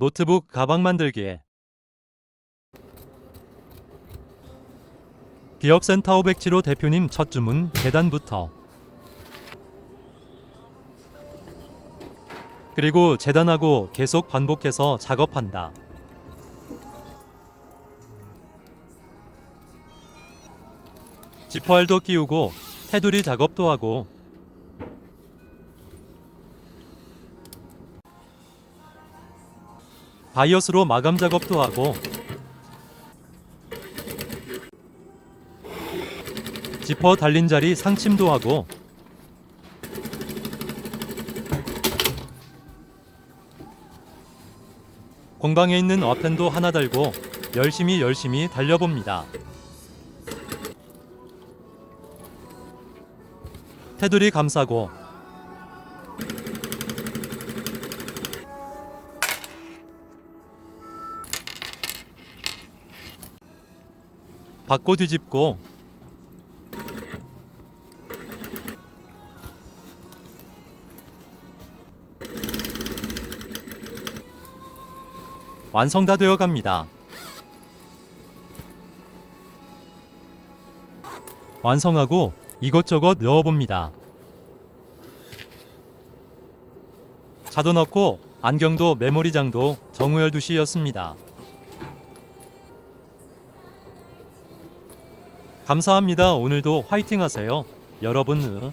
노트북 가방 만들기 기업센터 507호 대표님 첫 주문 계단부터. 그리고 재단하고 계속 반복해서 작업한다. 지퍼알도 끼우고 테두리 작업도 하고 바이오스로 마감 작업도 하고 지퍼 달린 자리 상침도 하고 공방에 있는 어펜도 하나 달고 열심히 열심히 달려봅니다. 테두리 감싸고 받고 뒤집고 완성 다 되어 갑니다. 완성하고 이것저것 넣어봅니다. 자도 넣고 안경도 메모리장도 정우열 두시였습니다. 감사합니다. 오늘도 화이팅 하세요. 여러분.